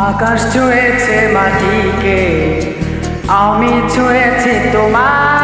আকাশ ছুঁয়েছে মাটিকে আমি ছুঁয়েছি তোমার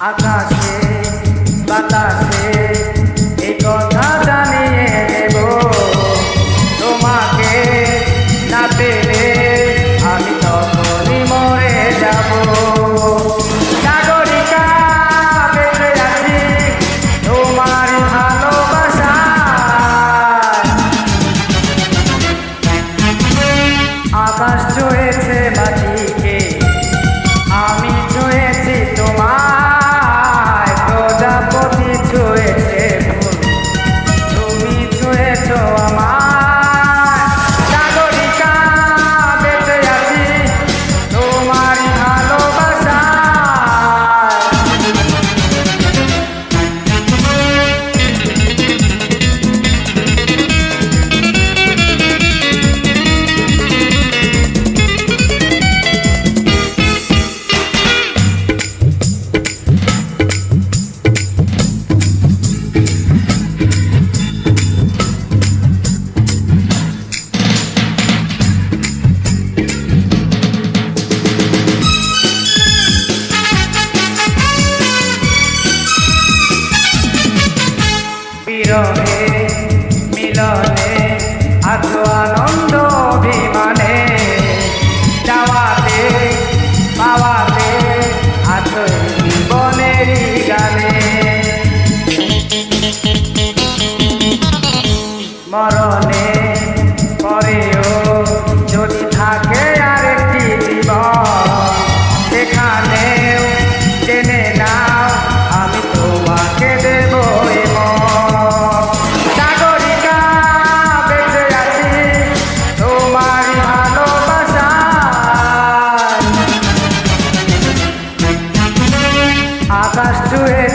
Agacha. বিরহে মিলনে আছো আনন্দ অভিমানে। যাওয়াতে পাওয়াতে আছো do it.